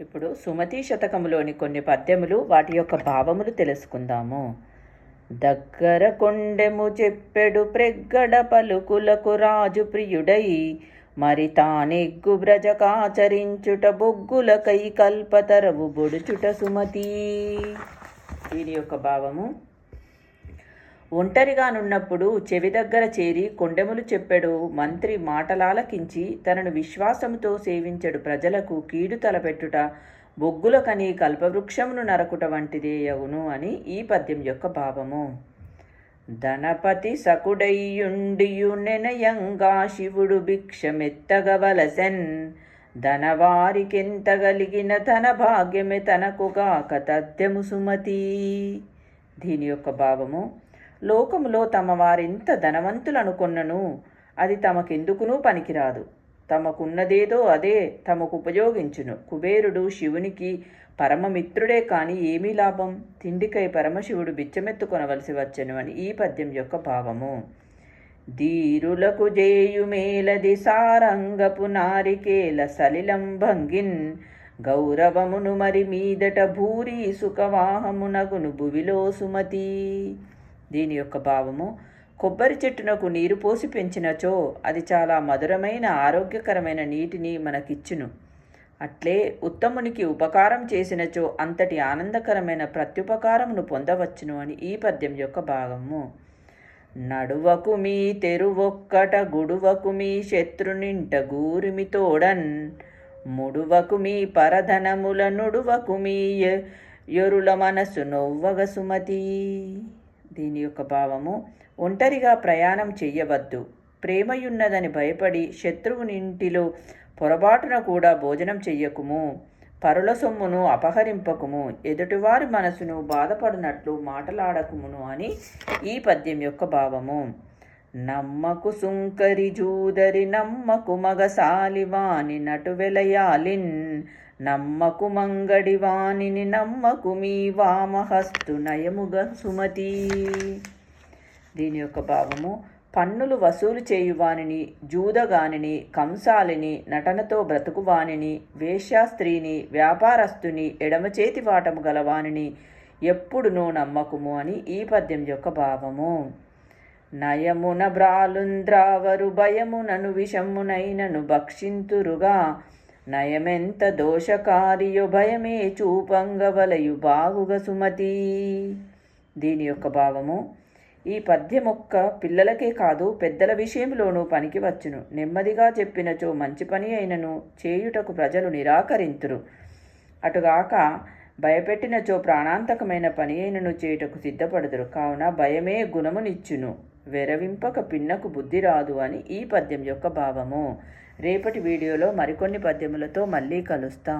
ఇప్పుడు సుమతి శతకములోని కొన్ని పద్యములు వాటి యొక్క భావములు తెలుసుకుందాము. దగ్గర కొండెము చెప్పెడు ప్రెగ్గడ పలుకులకు రాజు ప్రియుడై మరి తానెగ్గు బ్రజకాచరించుట బొగ్గులకై కల్పతరవు బొడుచుట సుమతి. దీని యొక్క భావము ఒంటరిగానున్నప్పుడు చెవి దగ్గర చేరి కొండెములు చెప్పెడు మంత్రి మాటలాలకించి తనను విశ్వాసముతో సేవించడు ప్రజలకు కీడు తలపెట్టుట బొగ్గుల కని కల్పవృక్షమును నరకుట వంటిదే యగును అని ఈ పద్యం యొక్క భావము. ధనపతి సకుడయ్యుండియు నెనయంగా శివుడు భిక్షమెత్తగవలసెన్. ధనవారికెంతగలిగిన ధన భాగ్యమే తనకుగాక తథ్యము సుమతి. దీని యొక్క భావము లోకములో తమ వారెంత ధనవంతులనుకొన్నను అది తమకెందుకునూ పనికిరాదు. తమకున్నదేదో అదే తమకు ఉపయోగించును కుబేరుడు శివునికి పరమమిత్రుడే కాని ఏమీ లాభం? తిండికై పరమశివుడు బిచ్చమెత్తుకొనవలసి వచ్చెను అని ఈ పద్యం యొక్క భావము. ధీరులకు జేయుమేలది సారంగపు నారికేల సలిలం భంగిన్ గౌరవమును మరి మీదట భూరి సుఖవాహమునగును భువిలో సుమతి. దీని యొక్క భావము కొబ్బరి చెట్టునకు నీరు పోసి పెంచినచో అది చాలా మధురమైన ఆరోగ్యకరమైన నీటిని మనకిచ్చును. అట్లే ఉత్తమునికి ఉపకారం చేసినచో అంతటి ఆనందకరమైన ప్రత్యుపకారమును పొందవచ్చును అని ఈ పద్యం యొక్క భాగము నడువకు మీ తెరువొక్కట గుడువకు మీ శత్రునింట గూరిమి తోడన్ ముడువకు మీ పరధనముల నుడువకు మీ ఎరుల మనసు నొవ్వగ సుమతి. దీని యొక్క భావము ఒంటరిగా ప్రయాణం చెయ్యవద్దు. ప్రేమయున్నదని భయపడి శత్రువునింటిలో పొరపాటున కూడా భోజనం చెయ్యకుము. పరుల సొమ్మును అపహరింపకుము. ఎదుటివారి మనసును బాధపడినట్లు మాటలాడకుమును అని ఈ పద్యం యొక్క భావము. నమ్మకు సుంకరి జూదరి నమ్మకు మగసాలివాని నటు వెలయాలిన్ నమ్మకు మంగడి వాణిని నమ్మకు మీ వామహస్తు నయముగ సుమతి. దీని యొక్క భావము పన్నులు వసూలు చేయువానిని జూదగానిని కంసాలిని నటనతో బ్రతుకువానిని వేశ్యాస్త్రీని వ్యాపారస్తుని ఎడమచేతి వాటము గలవానిని ఎప్పుడునూ నమ్మకుము అని ఈ పద్యం యొక్క భావము. నయమున బ్రాలుంద్రావరు భయమునను విషమునైనను భక్షింతురుగా. నయమెంత దోషకారియు భయమే చూపంగవలయు బాగుగ సుమతి. దీని యొక్క భావము ఈ పద్యమొక్క పిల్లలకే కాదు పెద్దల విషయంలోనూ పనికి వచ్చును. నెమ్మదిగా చెప్పినచో మంచి పని అయినను చేయుటకు ప్రజలు నిరాకరింతురు. అటుగాక భయపెట్టినచో ప్రాణాంతకమైన పని అయినను చేయుటకు సిద్ధపడుదురు. కావున భయమే గుణమునిచ్చును. వెరవింపక పిన్నకు బుద్ధి రాదు అని ఈ పద్యం యొక్క భావము. రేపటి వీడియోలో మరికొన్ని పద్యములతో మళ్ళీ కలుస్తాం.